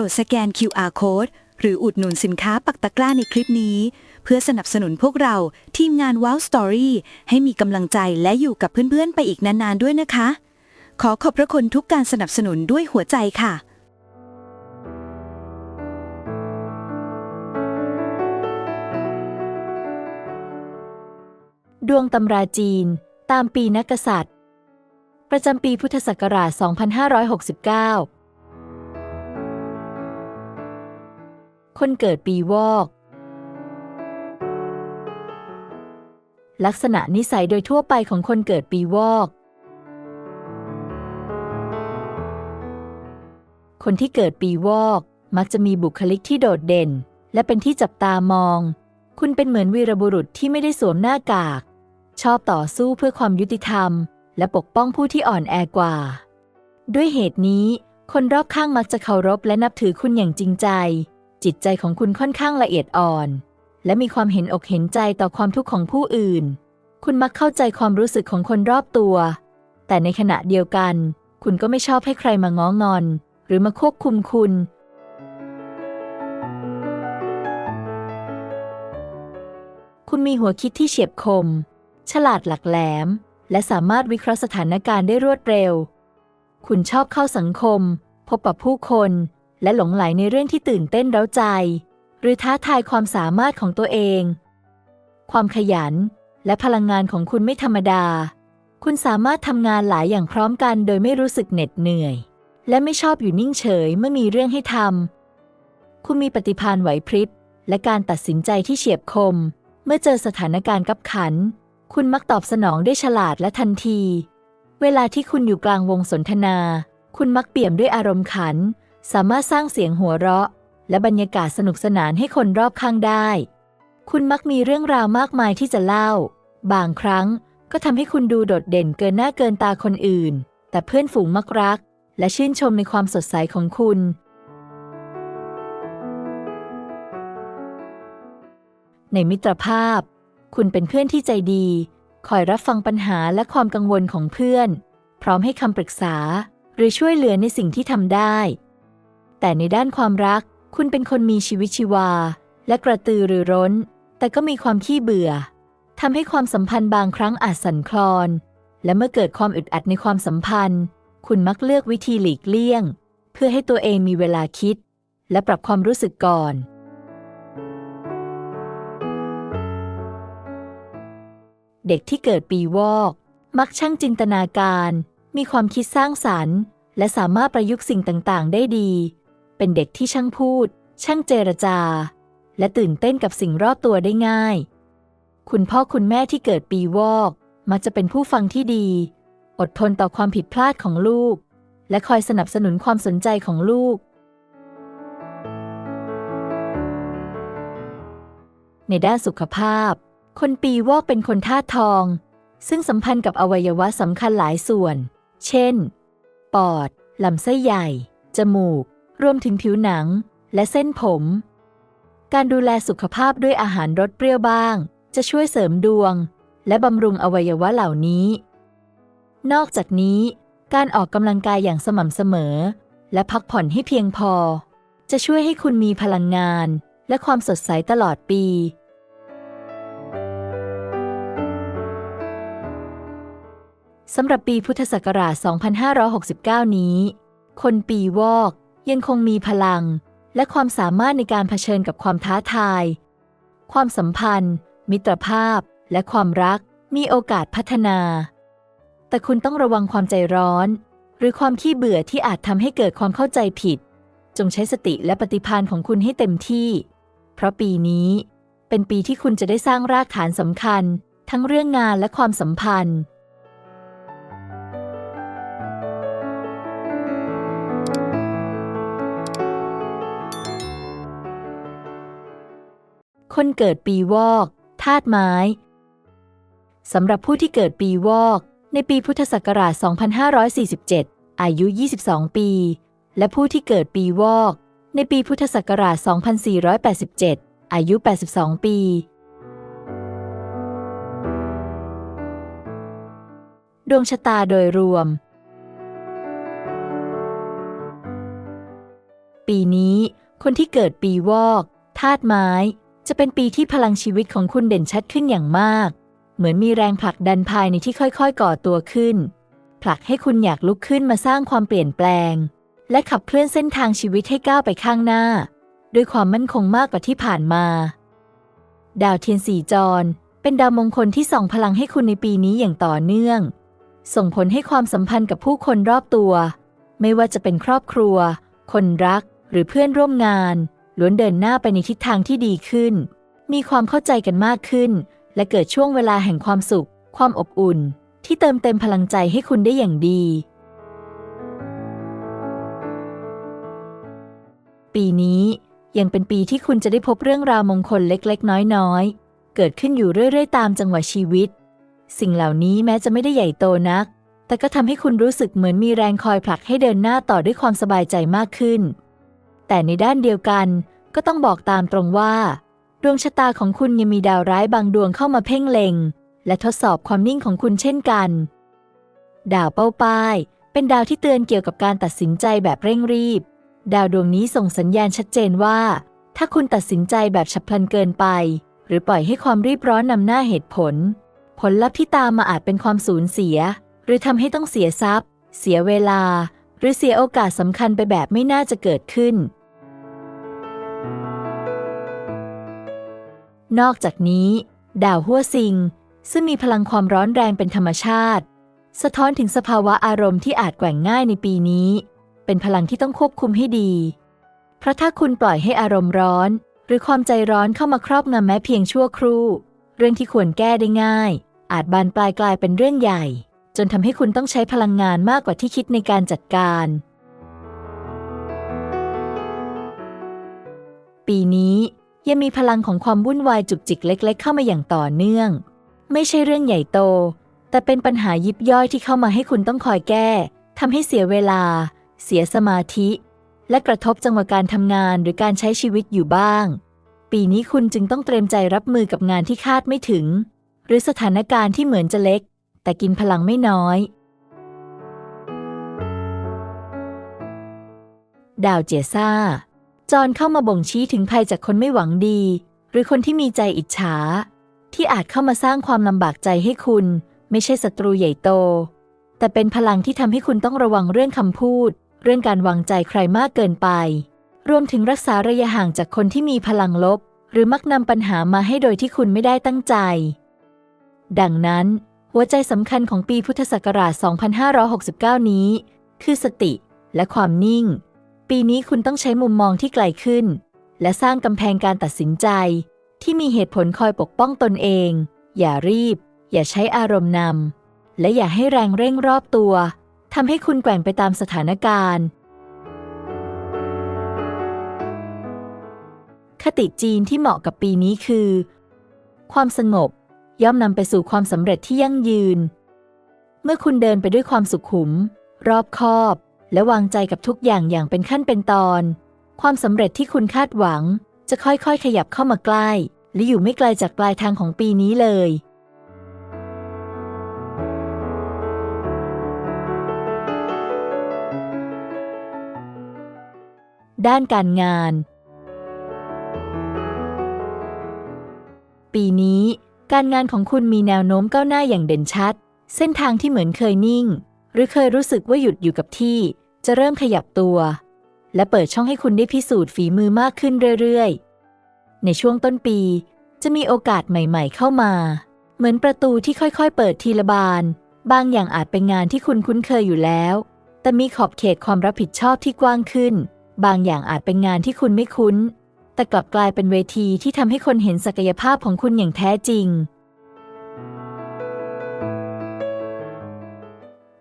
รดสแกน QR code หรืออุดหนุนสินค้าปักตะกร้าในคลิปนี้ เพื่อสนับสนุนพวกเราทีมงาน Wow Story ให้มีกำลังใจและอยู่กับเพื่อนๆ ไปอีกนานๆ ด้วยนะคะ ขอขอบพระคุณทุกการสนับสนุนด้วยหัวใจค่ะดวงตำราจีน ตามปีนักกษัตริย์ ประจำปีพุทธศักราช 2569 คนเกิดปีวอก ลักษณะนิสัยโดยทั่วไปของคนเกิดปีวอก คนที่เกิดปีวอก มักจะมีบุคลิกที่โดดเด่น และเป็นที่จับตามอง คุณเป็นเหมือนวีรบุรุษที่ไม่ได้สวมหน้ากาก ชอบต่อสู้เพื่อความยุติธรรม และปกป้องผู้ที่อ่อนแอกว่า ด้วยเหตุนี้คนรอบข้างมักจะเคารพและนับถือคุณอย่างจริงใจ จิตใจของคุณค่อนข้างละเอียดอ่อน และมีความเห็นอกเห็นใจต่อความทุกข์ของผู้อื่น คุณมักเข้าใจความรู้สึกของคนรอบตัว แต่ในขณะเดียวกัน คุณก็ไม่ชอบให้ใครมาง้องอน หรือมาควบคุมคุณ คุณมีหัวคิดที่เฉียบคม ฉลาดหลักแหลม และสามารถวิเคราะห์สถานการณ์ได้รวดเร็ว คุณชอบเข้าสังคม พบปะผู้คน และหลงไหลในเรื่องที่ตื่นเต้นเร้าใจ หรือท้าทายความสามารถของตัวเอง ความขยัน และพลังงานของคุณไม่ธรรมดา คุณสามารถทำงานหลายอย่างพร้อมกันโดยไม่รู้สึกเหน็ดเหนื่อย และไม่ชอบอยู่นิ่งเฉยเมื่อมีเรื่องให้ทำคุณมีปฏิภาณไหวพริบและการตัดสินใจที่เฉียบคม เมื่อเจอสถานการณ์กับขัน คุณมักตอบสนองได้ฉลาดและทันที เวลาที่คุณอยู่กลางวงสนทนา คุณมักเปี่ยมด้วยอารมณ์ขัน สามารถสร้างเสียงหัวเราะ และบรรยากาศสนุกสนานให้คนรอบข้างได้ คุณมักมีเรื่องราวมากมายที่จะเล่า บางครั้งก็ทำให้คุณดูโดดเด่นเกินหน้าเกินตาคนอื่น แต่เพื่อนฝูงมักรัก และชื่นชมในความสดใสของคุณ ในมิตรภาพ คุณเป็นเพื่อนที่ใจดี คอยรับฟังปัญหาและความกังวลของเพื่อน พร้อมให้คำปรึกษา หรือช่วยเหลือในสิ่งที่ทำได้ แต่ในด้านความรัก คุณเป็นคนมีชีวิตชีวา และกระตือรือร้น แต่ก็มีความขี้เบื่อทำให้ความสัมพันธ์บางครั้งอาจสั่นคลอน และเมื่อเกิดความอึดอัดในความสัมพันธ์ คุณมักเลือกวิธีหลีกเลี่ยง เพื่อให้ตัวเองมีเวลาคิด และปรับความรู้สึกก่อน เด็กที่เกิดปีวอก มักช่างจินตนาการ มีความคิดสร้างสรรค์ และสามารถประยุกต์สิ่งต่าง ๆ ได้ดี เป็นเด็กที่ช่างพูด ช่างเจรจา และตื่นเต้นกับสิ่งรอบตัวได้ง่าย คุณพ่อคุณแม่ที่เกิดปีวอก มักจะเป็นผู้ฟังที่ดี อดทนต่อความผิดพลาดของลูก และคอยสนับสนุนความสนใจของลูก ในด้านสุขภาพ คนปีวอกเป็นคนธาตุทอง ซึ่งสัมพันธ์กับอวัยวะสำคัญหลายส่วน เช่น ปอด ลำไส้ใหญ่ จมูก รวมถึงผิวหนังและเส้นผม การดูแลสุขภาพด้วยอาหารรสเปรี้ยวบ้าง จะช่วยเสริมดวง และบำรุงอวัยวะเหล่านี้ นอกจากนี้ การออกกำลังกายอย่างสม่ำเสมอ และพักผ่อนให้เพียงพอ จะช่วยให้คุณมีพลังงาน และความสดใสตลอดปี สำหรับปีพุทธศักราช 2569 นี้ คนปีวอก ยังคงมีพลัง และความสามารถในการเผชิญกับความท้าทาย ความสัมพันธ์ มิตรภาพ และความรักมีโอกาสพัฒนา แต่คุณต้องระวังความใจร้อน หรือความขี้เบื่อที่อาจทำให้เกิดความเข้าใจผิด จงใช้สติและปฏิภาณของคุณให้เต็มที่ เพราะปีนี้ เป็นปีที่คุณจะได้สร้างรากฐานสำคัญ ทั้งเรื่องงานและความสัมพันธ์ คนเกิดปีวอกธาตุไม้สำหรับผู้ที่เกิดปีวอก ในปีพุทธศักราช 2547 อายุ 22 ปี และผู้ที่เกิดปีวอก ในปีพุทธศักราช 2487 อายุ 82 ปี ดวงชะตาโดยรวม ปีนี้ คนที่เกิดปีวอกธาตุไม้ จะเป็นปีที่พลังชีวิตของคุณเด่นชัดขึ้นอย่างมาก เหมือนมีแรงผลักดันภายในที่ค่อยๆ ก่อตัวขึ้น ผลักให้คุณอยากลุกขึ้นมาสร้างความเปลี่ยนแปลง และขับเคลื่อนเส้นทางชีวิตให้ก้าวไปข้างหน้า ด้วยความมั่นคงมากกว่าที่ผ่านมา ดาวเทียนสีจร เป็นดาวมงคลที่ส่องพลังให้คุณในปีนี้อย่างต่อเนื่อง ส่งผลให้ความสัมพันธ์กับผู้คนรอบตัว ไม่ว่าจะเป็นครอบครัว คนรัก หรือเพื่อนร่วมงาน ล้วนเดินหน้าไปในทิศทางที่ดีขึ้น มีความเข้าใจกันมากขึ้น และเกิดช่วงเวลาแห่งความสุข ความอบอุ่น ที่เติมเต็มพลังใจให้คุณได้อย่างดี ปีนี้ยังเป็นปีที่คุณจะได้พบเรื่องราวมงคลเล็กๆ น้อยๆ เกิดขึ้นอยู่เรื่อย ๆ ตามจังหวะชีวิต สิ่งเหล่านี้แม้จะไม่ได้ใหญ่โตนัก แต่ก็ทำให้คุณรู้สึกเหมือนมีแรงคอยผลักให้เดินหน้าต่อด้วยความสบายใจมากขึ้น แต่ในด้านเดียวกัน ก็ต้องบอกตามตรงว่า ดวงชะตาของคุณยังมีดาวร้ายบางดวงเข้ามาเพ่งเล็ง และทดสอบความนิ่งของคุณเช่นกัน ดาวเป้าป้าย เป็นดาวที่เตือนเกี่ยวกับการตัดสินใจแบบเร่งรีบ ดาวดวงนี้ส่งสัญญาณชัดเจนว่า ถ้าคุณตัดสินใจแบบฉับพลันเกินไป หรือปล่อยให้ความรีบร้อนนำหน้าเหตุผล ผลลัพธ์ที่ตามมาอาจเป็นความสูญเสีย หรือทำให้ต้องเสียทรัพย์ เสียเวลา หรือเสียโอกาสสำคัญไปแบบไม่น่าจะเกิดขึ้น นอกจากนี้ ดาวหัวซิง ซึ่งมีพลังความร้อนแรงเป็นธรรมชาติ สะท้อนถึงสภาวะอารมณ์ที่อาจแกว่งง่ายในปีนี้ เป็นพลังที่ต้องควบคุมให้ดี เพราะถ้าคุณปล่อยให้อารมณ์ร้อน หรือความใจร้อนเข้ามาครอบงำแม้เพียงชั่วครู่ เรื่องที่ควรแก้ได้ง่าย อาจบานปลายกลายเป็นเรื่องใหญ่ จนทำให้คุณต้องใช้พลังงานมากกว่าที่คิดในการจัดการ ปีนี้ ยังมีพลังของความวุ่นวายจุกจิกเล็ก ๆ เข้ามาอย่างต่อเนื่อง ไม่ใช่เรื่องใหญ่โต แต่เป็นปัญหายิบย่อยที่เข้ามาให้คุณต้องคอยแก้ทำให้เสียเวลา เสียสมาธิ และกระทบจังหวะการทำงานหรือการใช้ชีวิตอยู่บ้าง ปีนี้คุณจึงต้องเตรียมใจรับมือกับงานที่คาดไม่ถึง หรือสถานการณ์ที่เหมือนจะเล็ก แต่กินพลังไม่น้อย ดาวเจซ่า จอนเข้ามาบ่งชี้ถึงภัยจากคนไม่หวังดี หรือคนที่มีใจอิจฉา ที่อาจเข้ามาสร้างความลำบากใจให้คุณ ไม่ใช่ศัตรูใหญ่โต แต่เป็นพลังที่ทำให้คุณต้องระวังเรื่องคำพูด เรื่องการวางใจใครมากเกินไป รวมถึงรักษาระยะห่างจากคนที่มีพลังลบ หรือมักนำปัญหามาให้โดยที่คุณไม่ได้ตั้งใจ ดังนั้น หัวใจสำคัญของปีพุทธศักราช 2569 นี้ คือสติและความนิ่ง ปีนี้คุณต้องใช้มุมมองที่ไกลขึ้น และสร้างกำแพงการตัดสินใจ ที่มีเหตุผลคอยปกป้องตนเอง อย่ารีบ อย่าใช้อารมณ์นำและอย่าให้แรงเร่งรอบตัวทำให้คุณแกว่งไปตามสถานการณ์ คติจีนที่เหมาะกับปีนี้คือ ความสงบ ย่อมนำไปสู่ความสำเร็จที่ยั่งยืน เมื่อคุณเดินไปด้วยความสุขุม รอบคอบ และวางใจกับทุกอย่างอย่างเป็นขั้นเป็นตอน ความสำเร็จที่คุณคาดหวัง จะค่อยๆ ขยับเข้ามาใกล้และอยู่ไม่ไกลจากปลายทางของปีนี้เลย ด้านการงาน ปีนี้ การงานของคุณมีแนวโน้มก้าวหน้าอย่างเด่นชัด เส้นทางที่เหมือนเคยนิ่ง หรือเคยรู้สึกว่าหยุดอยู่กับที่ จะเริ่มขยับตัว และเปิดช่องให้คุณได้พิสูจน์ฝีมือมากขึ้นเรื่อยๆ ในช่วงต้นปี จะมีโอกาสใหม่ๆเข้ามา เหมือนประตูที่ค่อยๆ เปิดทีละบาน บางอย่างอาจเป็นงานที่คุณคุ้นเคยอยู่แล้ว แต่มีขอบเขตความรับผิดชอบที่กว้างขึ้น บางอย่างอาจเป็นงานที่คุณไม่คุ้น แต่กลับกลายเป็นเวทีที่ทำให้คนเห็นศักยภาพของคุณอย่างแท้จริง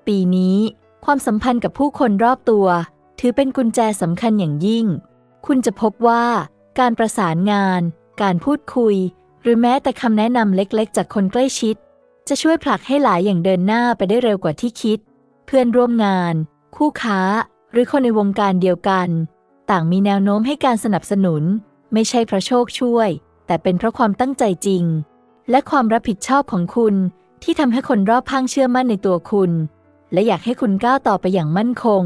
ปีนี้ ความสัมพันธ์กับผู้คนรอบตัว ถือเป็นกุญแจสำคัญอย่างยิ่ง คุณจะพบว่าการประสานงาน การพูดคุย หรือแม้แต่คำแนะนำเล็กๆ จากคนใกล้ชิด จะช่วยผลักให้หลายอย่างเดินหน้าไปได้เร็วกว่าที่คิด เพื่อนร่วมงาน คู่ค้า หรือคนในวงการเดียวกัน ต่างมีแนวโน้มให้การสนับสนุน ไม่ใช่เพราะโชคช่วย แต่เป็นเพราะความตั้งใจจริง และความรับผิดชอบของคุณที่ทำให้คนรอบข้างเชื่อมั่นในตัวคุณ และอยากให้คุณก้าวต่อไปอย่างมั่นคง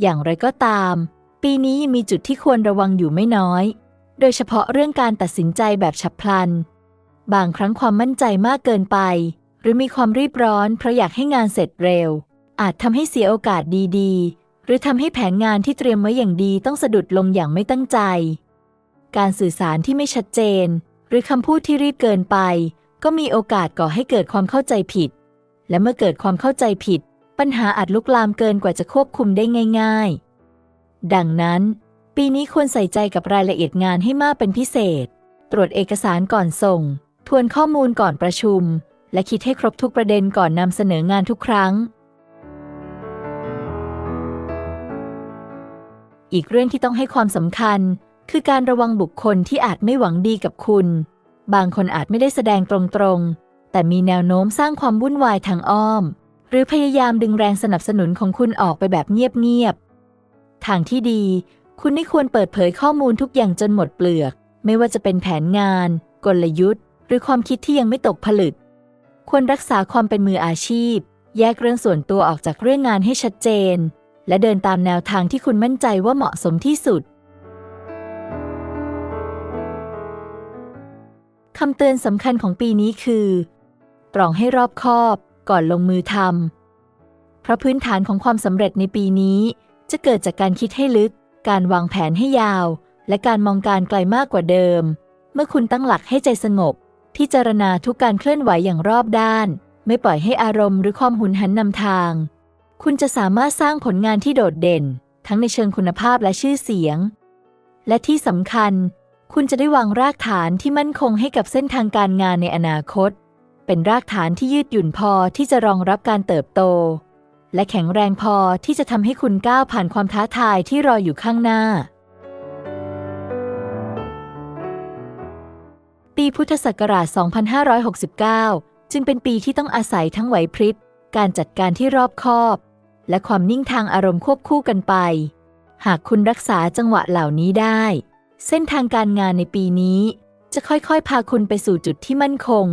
อย่างไรก็ตาม ปีนี้ยังมีจุดที่ควรระวังอยู่ไม่น้อย โดยเฉพาะเรื่องการตัดสินใจแบบฉับพลัน บางครั้งความมั่นใจมากเกินไป หรือมีความรีบร้อนเพราะอยากให้งานเสร็จเร็ว อาจทำให้เสียโอกาสดีๆ หรือทำให้แผนงานที่เตรียมไว้อย่างดีต้องสะดุดลงอย่างไม่ตั้งใจ การสื่อสารที่ไม่ชัดเจน หรือคำพูดที่รีบเกินไป ก็มีโอกาสก่อให้เกิดความเข้าใจผิด และเมื่อเกิดความเข้าใจผิด ปัญหาอาจลุกลามเกินกว่าจะควบคุมได้ง่าย ๆ ดังนั้น ปีนี้ควรใส่ใจกับรายละเอียดงานให้มากเป็นพิเศษ ตรวจเอกสารก่อนส่ง ทวนข้อมูลก่อนประชุม และคิดให้ครบทุกประเด็นก่อนนำเสนองานทุกครั้ง อีกเรื่องที่ต้องให้ความสำคัญ คือการระวังบุคคลที่อาจไม่หวังดีกับคุณ บางคนอาจไม่ได้แสดงตรงๆ แต่มีแนวโน้มสร้างความวุ่นวายทางอ้อม หรือพยายามดึงแรงสนับสนุนของคุณออกไปแบบเงียบๆ ทางที่ดี คุณไม่ควรเปิดเผยข้อมูลทุกอย่างจนหมดเปลือก ไม่ว่าจะเป็นแผนงาน กลยุทธ์ หรือความคิดที่ยังไม่ตกผลึก ควรรักษาความเป็นมืออาชีพ แยกเรื่องส่วนตัวออกจากเรื่องงานให้ชัดเจน และเดินตามแนวทางที่คุณมั่นใจว่าเหมาะสมที่สุด คำเตือนสำคัญของปีนี้คือ ตรองให้รอบคอบก่อนลงมือทำเพราะพื้นฐานของความสำเร็จในปีนี้ จะเกิดจากการคิดให้ลึก การวางแผนให้ยาว และการมองการไกลมากกว่าเดิม เมื่อคุณตั้งหลักให้ใจสงบ พิจารณาทุกการเคลื่อนไหวอย่างรอบด้าน ไม่ปล่อยให้อารมณ์หรือความหุนหันนำทาง คุณจะสามารถสร้างผลงานที่โดดเด่น ทั้งในเชิงคุณภาพและชื่อเสียง และที่สำคัญ คุณจะได้วางรากฐานที่มั่นคงให้กับเส้นทางการงานในอนาคต เป็นรากฐานที่ยืดหยุ่นพอที่จะรองรับการเติบโต และแข็งแรงพอที่จะทำให้คุณก้าวผ่านความท้าทายที่รออยู่ข้างหน้า ปีพุทธศักราช 2569 จึงเป็นปีที่ต้องอาศัยทั้งไหวพริบ การจัดการที่รอบคอบ และความนิ่งทางอารมณ์ควบคู่กันไป หากคุณรักษาจังหวะเหล่านี้ได้ เส้นทางการงานในปีนี้ จะค่อยๆ พาคุณไปสู่จุดที่มั่นคง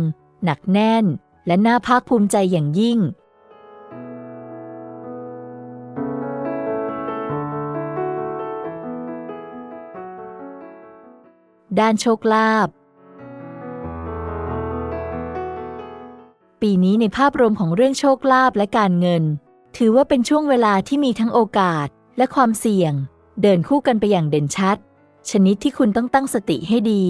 หนักแน่น และน่าภาคภูมิใจอย่างยิ่ง ด้านโชคลาภปีนี้ในภาพรวมของเรื่องโชคลาภและการเงิน ถือว่าเป็นช่วงเวลาที่มีทั้งโอกาสและความเสี่ยง เดินคู่กันไปอย่างเด่นชัด ชนิดที่คุณต้องตั้งสติให้ดี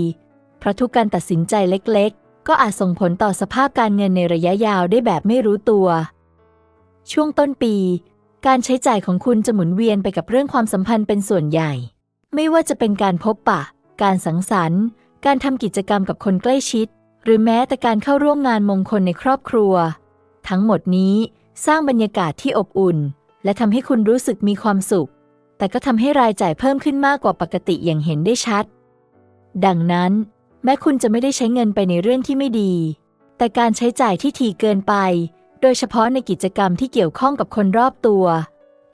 เพราะทุกการตัดสินใจเล็กๆ ก็อาจส่งผลต่อสภาพการเงินในระยะยาวได้แบบไม่รู้ตัว ช่วงต้นปี การใช้จ่ายของคุณจะหมุนเวียนไปกับเรื่องความสัมพันธ์เป็นส่วนใหญ่ ไม่ว่าจะเป็นการพบปะ การสังสรรค์ การทำกิจกรรมกับคนใกล้ชิด หรือแม้แต่การเข้าร่วมงานมงคลในครอบครัว ทั้งหมดนี้สร้างบรรยากาศที่อบอุ่น และทำให้คุณรู้สึกมีความสุข แต่ก็ทำให้รายจ่ายเพิ่มขึ้นมากกว่าปกติอย่างเห็นได้ชัด ดังนั้น แม้คุณจะไม่ได้ใช้เงินไปในเรื่องที่ไม่ดี แต่การใช้จ่ายที่ถี่เกินไป โดยเฉพาะในกิจกรรมที่เกี่ยวข้องกับคนรอบตัว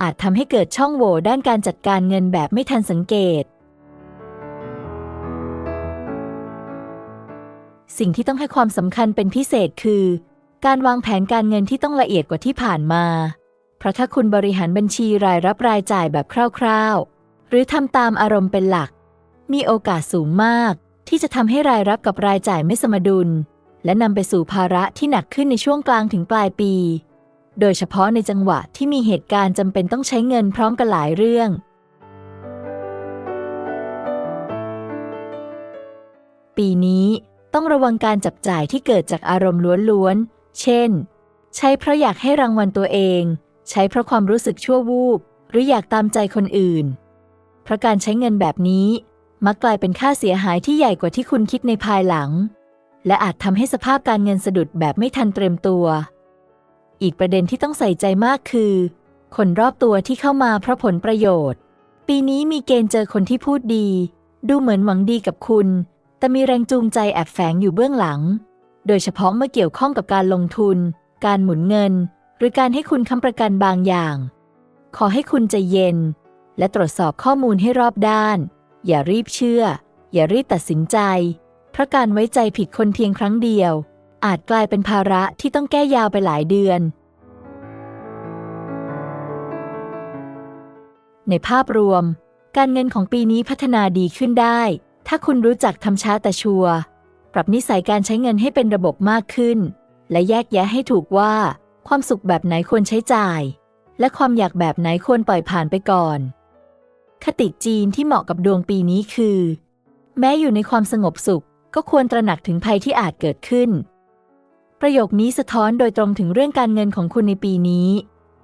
อาจทำให้เกิดช่องโหว่ด้านการจัดการเงินแบบไม่ทันสังเกต สิ่งที่ต้องให้ความสำคัญเป็นพิเศษคือ การวางแผนการเงินที่ต้องละเอียดกว่าที่ผ่านมา เพราะถ้าคุณบริหารบัญชีรายรับรายจ่ายแบบคร่าวๆ หรือทำตามอารมณ์เป็นหลัก มีโอกาสสูงมาก ที่จะทำให้รายรับกับรายจ่ายไม่สมดุล และนำไปสู่ภาระที่หนักขึ้นในช่วงกลางถึงปลายปี โดยเฉพาะในจังหวะที่มีเหตุการณ์จำเป็นต้องใช้เงินพร้อมกันหลายเรื่อง ปีนี้ต้องระวังการจับจ่ายที่เกิดจากอารมณ์ล้วนๆ เช่น ใช้เพราะอยากให้รางวัลตัวเอง ใช้เพราะความรู้สึกชั่ววูบหรืออยากตามใจคนอื่น เพราะการใช้เงินแบบนี้ มักกลายเป็นค่าเสียหายที่ใหญ่กว่าที่คุณคิดในภายหลัง และอาจทำให้สภาพการเงินสะดุดแบบไม่ทันเตรียมตัว อีกประเด็นที่ต้องใส่ใจมากคือ คนรอบตัวที่เข้ามาเพราะผลประโยชน์ ปีนี้มีเกณฑ์เจอคนที่พูดดี ดูเหมือนหวังดีกับคุณ แต่มีแรงจูงใจแอบแฝงอยู่เบื้องหลัง โดยเฉพาะเมื่อเกี่ยวข้องกับการลงทุน การหมุนเงิน หรือการให้คุณค้ำประกันบางอย่าง ขอให้คุณใจเย็น และตรวจสอบข้อมูลให้รอบด้าน อย่ารีบเชื่อ อย่ารีบตัดสินใจ เพราะการไว้ใจผิดคนเพียงครั้งเดียว อาจกลายเป็นภาระที่ต้องแก้ยาวไปหลายเดือน ในภาพรวม การเงินของปีนี้พัฒนาดีขึ้นได้ ถ้าคุณรู้จักทำช้าแต่ชัวร์ปรับนิสัยการใช้เงินให้เป็นระบบมากขึ้น และแยกแยะให้ถูกว่า ความสุขแบบไหนควรใช้จ่าย และความอยากแบบไหนควรปล่อยผ่านไปก่อน คติจีนที่เหมาะกับดวงปีนี้คือ แม้อยู่ในความสงบสุขก็ควรตระหนักถึงภัยที่อาจเกิดขึ้น ประโยคนี้สะท้อนโดยตรงถึงเรื่องการเงินของคุณในปีนี้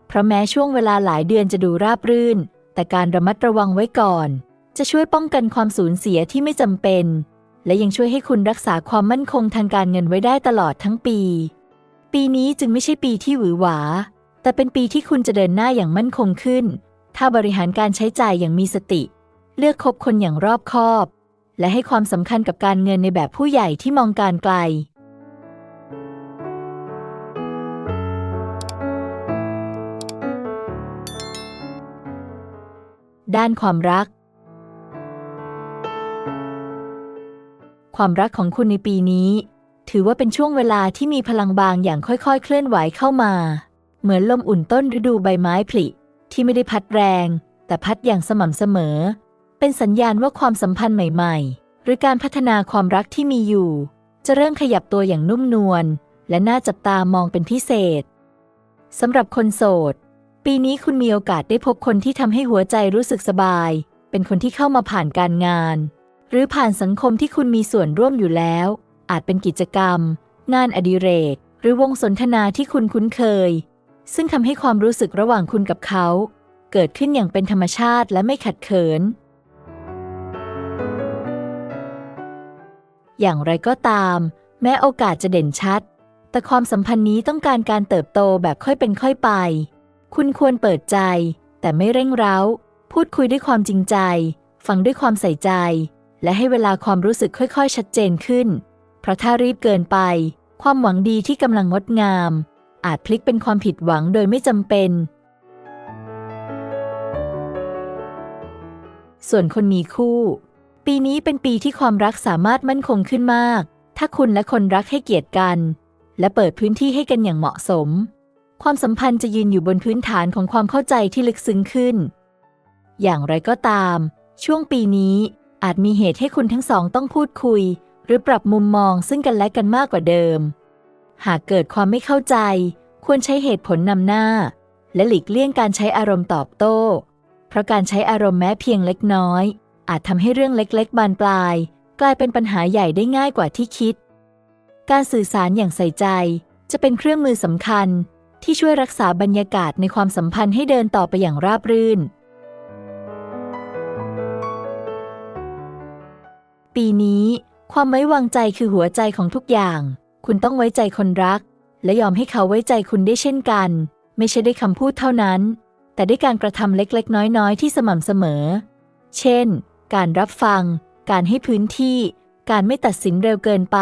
เพราะแม้ช่วงเวลาหลายเดือนจะดูราบรื่น แต่การระมัดระวังไว้ก่อน จะช่วยป้องกันความสูญเสียที่ไม่จำเป็น และยังช่วยให้คุณรักษาความมั่นคงทางการเงินไว้ได้ตลอดทั้งปี ปีนี้จึงไม่ใช่ปีที่หวือหวา แต่เป็นปีที่คุณจะเดินหน้าอย่างมั่นคงขึ้น ถ้าบริหารการใช้จ่ายอย่างมีสติ เลือกคบคนอย่างรอบคอบ และให้ความสำคัญกับการเงินในแบบผู้ใหญ่ที่มองการไกล ด้านความรัก ความรักของคุณในปีนี้ ถือว่าเป็นช่วงเวลาที่มีพลังบางอย่างค่อยๆ เคลื่อนไหวเข้ามา เหมือนลมอุ่นต้นฤดูใบไม้ผลิที่ไม่ได้พัดแรง แต่พัดอย่างสม่ำเสมอ เป็นสัญญาณว่าความสัมพันธ์ใหม่ ๆ หรือการพัฒนาความรักที่มีอยู่ จะเริ่มขยับตัวอย่างนุ่มนวลและน่าจับตามองเป็นพิเศษสำหรับคนโสด ปีนี้คุณมีโอกาสได้พบคนที่ทำให้หัวใจรู้สึกสบาย เป็นคนที่เข้ามาผ่านการงาน หรือผ่านสังคมที่คุณมีส่วนร่วมอยู่แล้ว อาจเป็นกิจกรรม งานอดิเรก หรือวงสนทนาที่คุณคุ้นเคย ซึ่งทำให้ความรู้สึกระหว่างคุณกับเขา เกิดขึ้นอย่างเป็นธรรมชาติและไม่ขัดเขิน อย่างไรก็ตาม แม้โอกาสจะเด่นชัด แต่ความสัมพันธ์นี้ต้องการการเติบโตแบบค่อยเป็นค่อยไป คุณควรเปิดใจ แต่ไม่เร่งเร้า พูดคุยด้วยความจริงใจ ฟังด้วยความใส่ใจ และให้เวลาความรู้สึกค่อย ๆ ชัดเจนขึ้น เพราะถ้ารีบเกินไป ความหวังดีที่กำลังงดงาม อาจพลิกเป็นความผิดหวังโดยไม่จำเป็น ส่วนคนมีคู่ ปีนี้เป็นปีที่ความรักสามารถมั่นคงขึ้นมาก ถ้าคุณและคนรักให้เกียรติกัน และเปิดพื้นที่ให้กันอย่างเหมาะสม ความสัมพันธ์จะยืนอยู่บนพื้นฐานของความเข้าใจที่ลึกซึ้งขึ้น อย่างไรก็ตาม ช่วงปีนี้อาจมีเหตุให้คุณทั้งสองต้องพูดคุย หรือปรับมุมมองซึ่งกันและกันมากกว่าเดิม หากเกิดความไม่เข้าใจ ควรใช้เหตุผลนำหน้า และหลีกเลี่ยงการใช้อารมณ์ตอบโต้ เพราะการใช้อารมณ์แม้เพียงเล็กน้อย อาจทำให้เรื่องเล็กๆ บานปลาย กลายเป็นปัญหาใหญ่ได้ง่ายกว่าที่คิด การสื่อสารอย่างใส่ใจ จะเป็นเครื่องมือสำคัญที่ช่วยรักษาบรรยากาศในความสัมพันธ์ให้เดินต่อไปอย่างราบรื่น ปีนี้ ความไว้วางใจคือหัวใจของทุกอย่าง คุณต้องไว้ใจคนรัก และยอมให้เขาไว้ใจคุณได้เช่นกัน ไม่ใช่ด้วยคำพูดเท่านั้น แต่ด้วยการกระทำเล็กๆ น้อยๆ ที่สม่ำเสมอ เช่น การรับฟัง การให้พื้นที่ การไม่ตัดสินเร็วเกินไป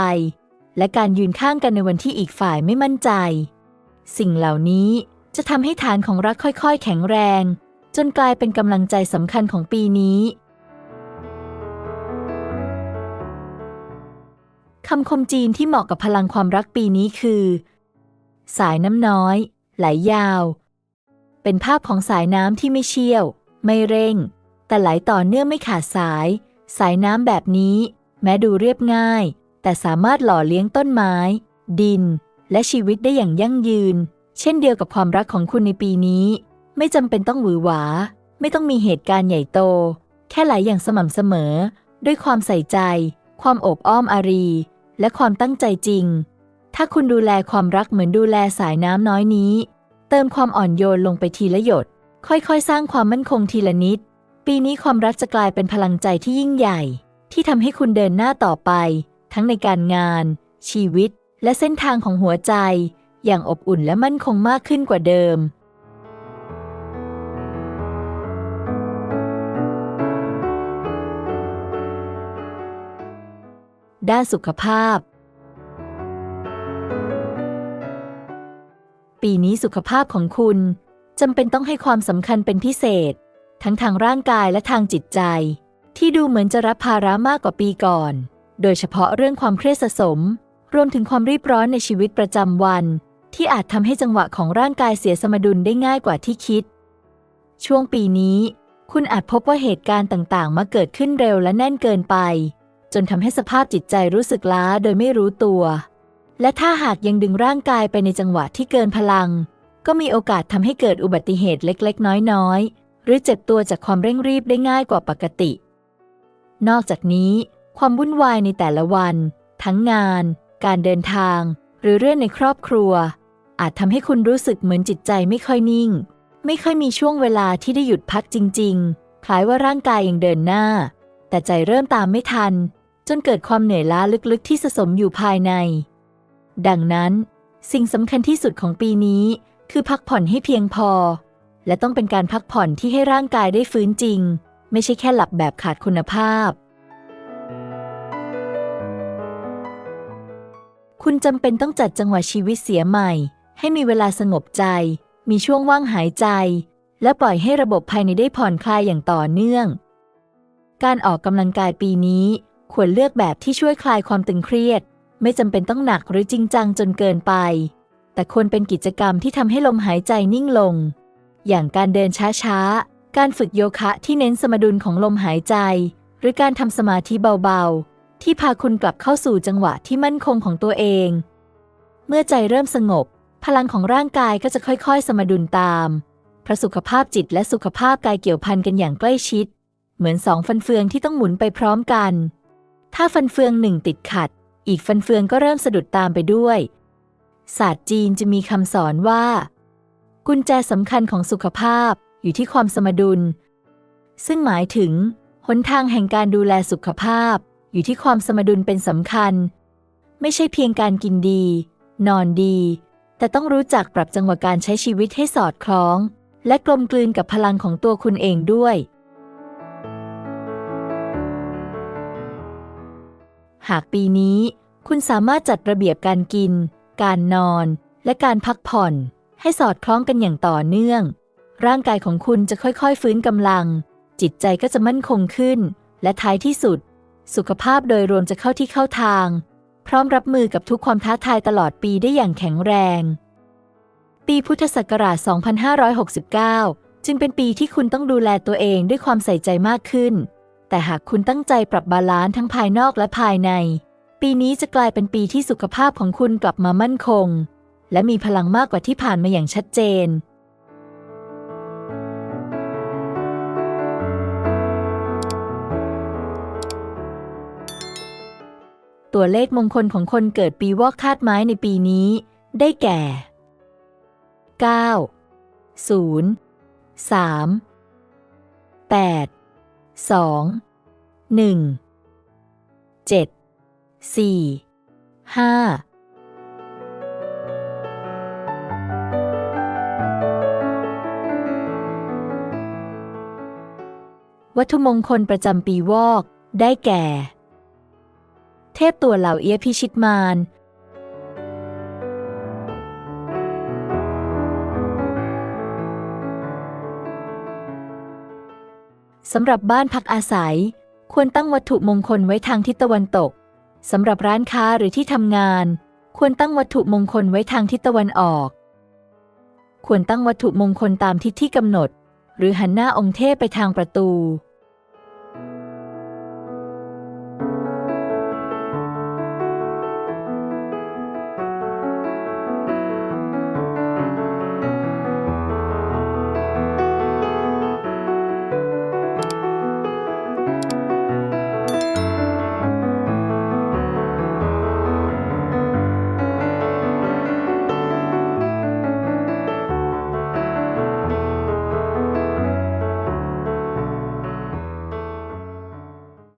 และการยืนข้างกันในวันที่อีกฝ่ายไม่มั่นใจ สิ่งเหล่านี้จะทำให้ฐานของรักค่อย ๆ แข็งแรง จนกลายเป็นกำลังใจสำคัญของปีนี้ คำคมจีนที่เหมาะกับพลังความรักปีนี้คือ สายน้ำน้อย ไหลยาว เป็นภาพของสายน้ำที่ไม่เชี่ยว ไม่เร่ง แต่ไหลต่อเนื่องไม่ขาดสาย สายน้ำแบบนี้ แม้ดูเรียบง่าย แต่สามารถหล่อเลี้ยงต้นไม้ ดิน และชีวิตได้อย่างยั่งยืน เช่นเดียวกับความรักของคุณในปีนี้ ไม่จำเป็นต้องหวือหวา ไม่ต้องมีเหตุการณ์ใหญ่โต แค่ไหลอย่างสม่ำเสมอ ด้วยความใส่ใจ ความโอบอ้อมอารี และความตั้งใจจริง ถ้าคุณดูแลความรักเหมือนดูแลสายน้ำน้อยนี้ เติมความอ่อนโยนลงไปทีละหยด ค่อยๆ สร้างความมั่นคงทีละนิด ปีนี้ความรักจะกลายเป็นพลังใจที่ยิ่งใหญ่ ที่ทำให้คุณเดินหน้าต่อไป ทั้งในการงาน ชีวิต และเส้นทางของหัวใจ อย่างอบอุ่นและมั่นคงมากขึ้นกว่าเดิม ด้านสุขภาพ ปีนี้สุขภาพของคุณจำเป็นต้องให้ความสำคัญเป็นพิเศษ ทั้งทางร่างกายและทางจิตใจ ที่ดูเหมือนจะรับภาระมากกว่าปีก่อน โดยเฉพาะเรื่องความเครียดสะสม รวมถึงความรีบร้อนในชีวิตประจำวัน ที่อาจทำให้จังหวะของร่างกายเสียสมดุลได้ง่ายกว่าที่คิด ช่วงปีนี้ คุณอาจพบว่าเหตุการณ์ต่างๆ มาเกิดขึ้นเร็วและแน่นเกินไป จนทำให้สภาพจิตใจรู้สึกล้าโดยไม่รู้ตัว และถ้าหากยังดึงร่างกายไปในจังหวะที่เกินพลัง ก็มีโอกาสทำให้เกิดอุบัติเหตุเล็กๆ น้อยๆ หรือเจ็บตัวจากความเร่งรีบได้ง่ายกว่าปกติ นอกจากนี้ ความวุ่นวายในแต่ละวัน ทั้งงาน การเดินทาง หรือเรื่องในครอบครัว อาจทำให้คุณรู้สึกเหมือนจิตใจไม่ค่อยนิ่ง ไม่ค่อยมีช่วงเวลาที่ได้หยุดพักจริง ๆ คล้ายว่าร่างกายยังเดินหน้า แต่ใจเริ่มตามไม่ทัน จนเกิดความเหนื่อยล้าลึกๆที่สะสมอยู่ภายใน ดังนั้น สิ่งสำคัญที่สุดของปีนี้ คือพักผ่อนให้เพียงพอ และต้องเป็นการพักผ่อนที่ให้ร่างกายได้ฟื้นจริง ไม่ใช่แค่หลับแบบขาดคุณภาพ คุณจำเป็นต้องจัดจังหวะชีวิตเสียใหม่ ให้มีเวลาสงบใจ มีช่วงว่างหายใจ และปล่อยให้ระบบภายในได้ผ่อนคลายอย่างต่อเนื่อง การออกกำลังกายปีนี้ ควรเลือกแบบที่ช่วยคลายความตึงเครียด ไม่จำเป็นต้องหนักหรือจริงจังจนเกินไป แต่ควรเป็นกิจกรรมที่ทำให้ลมหายใจนิ่งลง อย่างการเดินช้าๆ การฝึกโยคะที่เน้นสมดุลของลมหายใจ หรือการทำสมาธิเบาๆ ที่พาคุณกลับเข้าสู่จังหวะที่มั่นคงของตัวเอง เมื่อใจเริ่มสงบ พลังของร่างกายก็จะค่อยๆ สมดุลตามเพราะสุขภาพจิตและสุขภาพกายเกี่ยวพันกันอย่างใกล้ชิด เหมือนสองฟันเฟืองที่ต้องหมุนไปพร้อมกัน ถ้าฟันเฟืองหนึ่งติดขัด อีกฟันเฟืองก็เริ่มสะดุดตามไปด้วย ศาสตร์จีนจะมีคำสอนว่า กุญแจสำคัญของสุขภาพอยู่ที่ความสมดุล ซึ่งหมายถึงหนทางแห่งการดูแลสุขภาพ อยู่ที่ความสมดุลเป็นสำคัญ ไม่ใช่เพียงการกินดี นอนดี แต่ต้องรู้จักปรับจังหวะการใช้ชีวิตให้สอดคล้อง และกลมกลืนกับพลังของตัวคุณเองด้วย หากปีนี้คุณสามารถจัดระเบียบการกิน การนอน และการพักผ่อน ให้สอดคล้องกันอย่างต่อเนื่อง ร่างกายของคุณจะค่อยๆ ฟื้นกำลัง จิตใจก็จะมั่นคงขึ้น และท้ายที่สุด สุขภาพโดยรวมจะเข้าที่เข้าทาง พร้อมรับมือกับทุกความท้าทายตลอดปีได้อย่างแข็งแรง ปีพุทธศักราช 2569 จึงเป็นปีที่คุณต้องดูแลตัวเองด้วยความใส่ใจมากขึ้น แต่หากคุณตั้งใจปรับบาลานซ์ทั้งภายนอกและภายใน ปีนี้จะกลายเป็นปีที่สุขภาพของคุณกลับมามั่นคง และมีพลังมากกว่าที่ผ่านมาอย่างชัดเจน ตัวเลขมงคลของคนเกิดปีวอกคาดไม้ในปีนี้ ได้แก่ 9 0 3 8 2 1 7 4 5วัตถุมงคลประจำปีวอก ได้แก่ เทพตัวเหล่าเอียพิชิตมาร สำหรับบ้านพักอาศัย ควรตั้งวัตถุมงคลไว้ทางทิศตะวันตกสำหรับร้านค้าหรือที่ทำงาน ควรตั้งวัตถุมงคลไว้ทางทิศตะวันออก ควรตั้งวัตถุมงคลตามทิศที่กำหนด หรือหันหน้าองค์เทพไปทางประตู